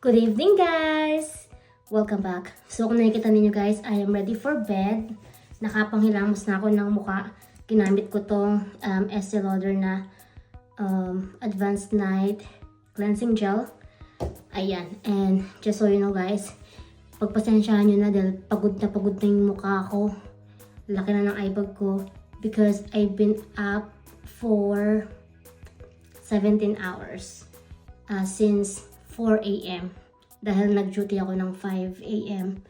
Good evening, guys! Welcome back. So, kung nakikita ninyo guys, I am ready for bed. Nakapanghilamos na ako ng muka. Ginamit ko tong um, Estee Lauder na um, Advanced Night Cleansing Gel. Ayan. And just so you know guys, pagpasensyahan nyo na dahil pagod na pagod na yung mukha ko. Laki na ng eye bag ko. Because I've been up for 17 hours uh, since 4 a.m. Dahil nag-duty ako ng 5 a.m.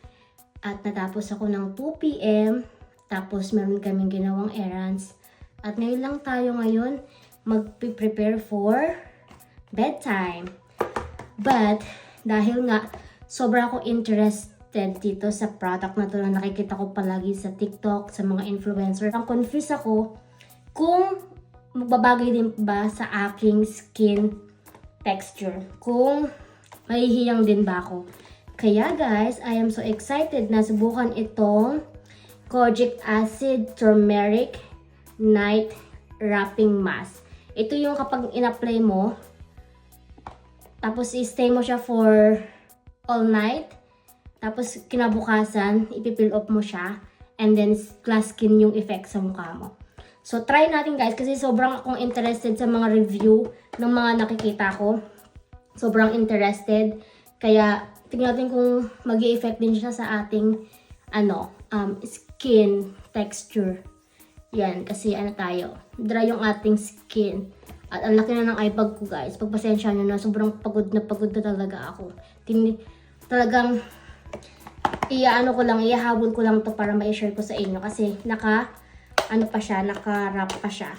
At natapos ako ng 2 p.m. Tapos meron kaming ginawang errands. At ngayon lang tayo ngayon mag-prepare for bedtime. But, dahil nga, sobra ako interested dito sa product na to na nakikita ko palagi sa TikTok, sa mga influencer. Ang confused ako kung magbabagay din ba sa aking skin texture. Kung mahihiyang din ba ako. Kaya guys, I am so excited na subukan itong Kojic Acid Turmeric Night Wrapping Mask. Ito yung kapag in-apply mo, tapos i-stay mo siya for all night. Tapos kinabukasan, ipipill off mo siya. And then glass skin yung effect sa mukha mo. So try natin guys kasi sobrang akong interested sa mga review ng mga nakikita ko. Sobrang interested. Kaya tingnan natin kung mag effect din siya sa ating ano, um, skin texture. Yan, kasi ano tayo, dry yung ating skin. At ang laki na ng eye bag ko guys. Pagpasensya nyo na, sobrang pagod na pagod na talaga ako. Tin talagang, iaano ko lang, iahabol ko lang to para ma-share ko sa inyo. Kasi naka, ano pa siya, naka-wrap pa siya.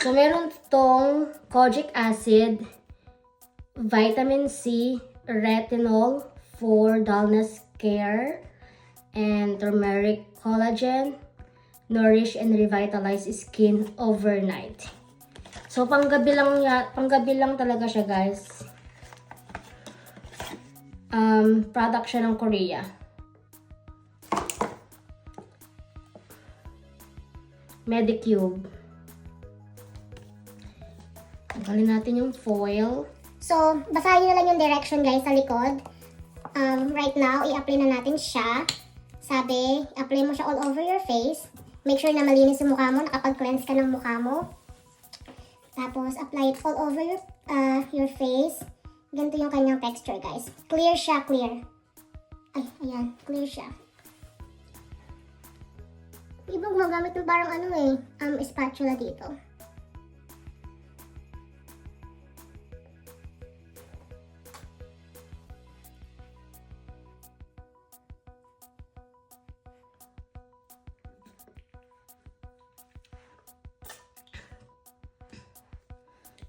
So, meron tong kojic acid, vitamin C, retinol for dullness care, and turmeric collagen, nourish and revitalize skin overnight. So, panggabi lang, ya, panggabi lang talaga siya, guys. Um, product siya ng Korea. Medicube. Tanggalin natin yung foil. So, basahin nyo na lang yung direction guys sa likod. Um, right now, i-apply na natin siya. Sabi, apply mo siya all over your face. Make sure na malinis yung mukha mo, nakapag-cleanse ka ng mukha mo. Tapos, apply it all over your, uh, your face. Ganito yung kanyang texture guys. Clear siya, clear. Ay, ayan, clear siya. Iba gumagamit ng parang ano eh, um, spatula dito.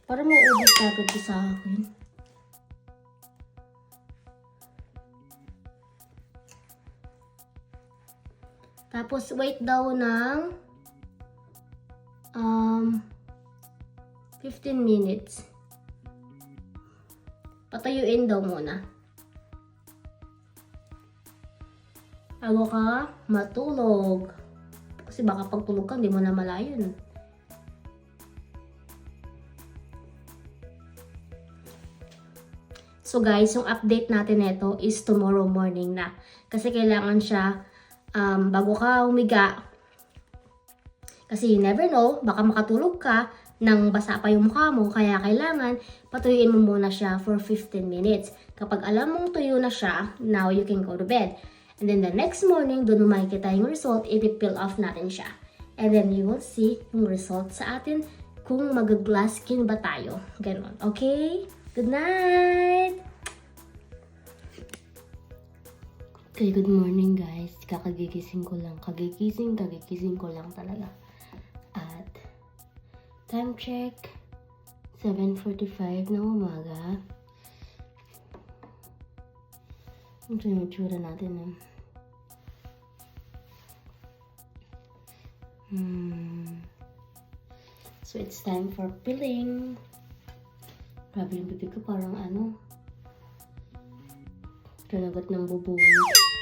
Para maubos agad sa akin. Tapos, wait daw ng um, 15 minutes. Patayuin daw muna. Bago ka matulog. Kasi baka pagtulog ka, hindi mo na malayon. So guys, yung update natin nito is tomorrow morning na. Kasi kailangan siya um, bago ka umiga. Kasi you never know, baka makatulog ka nang basa pa yung mukha mo. Kaya kailangan patuyuin mo muna siya for 15 minutes. Kapag alam mong tuyo na siya, now you can go to bed. And then the next morning, doon mo makikita yung result, ipipil off natin siya. And then you will see yung result sa atin kung mag-glass skin ba tayo. Ganon. Okay? Good night! Okay, good morning guys. Kakagigising ko lang. Kagigising, kagigising ko lang talaga. At time check, 7.45 ng umaga. Ito yung itsura natin eh. Hmm. So it's time for peeling. Grabe yung bibig ko parang ano. Kalagat ng bubuyog.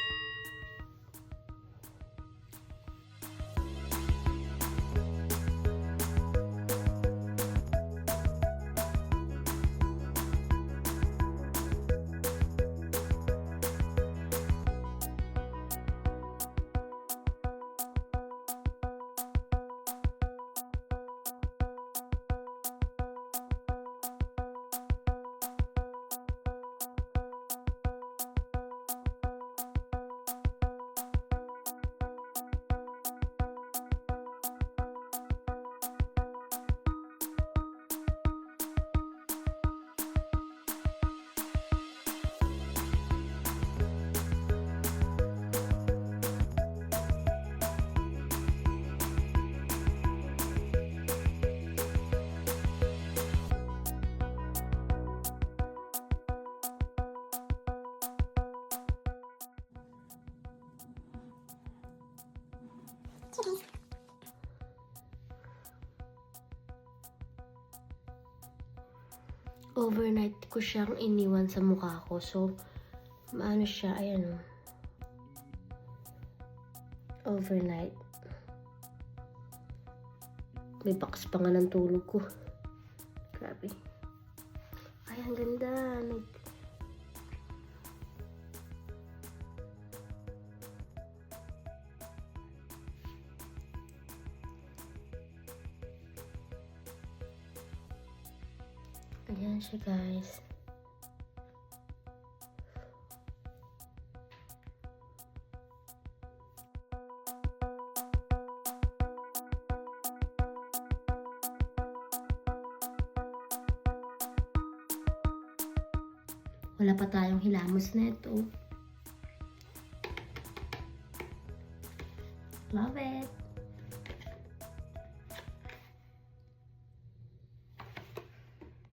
Overnight ko siyang iniwan sa mukha ko. So, maano siya, ayan o. Overnight. May box pa nga ng tulog ko. Grabe. Ay, ang ganda. Nag... Ayan siya, guys. Wala pa tayong hilamos na ito. Love it.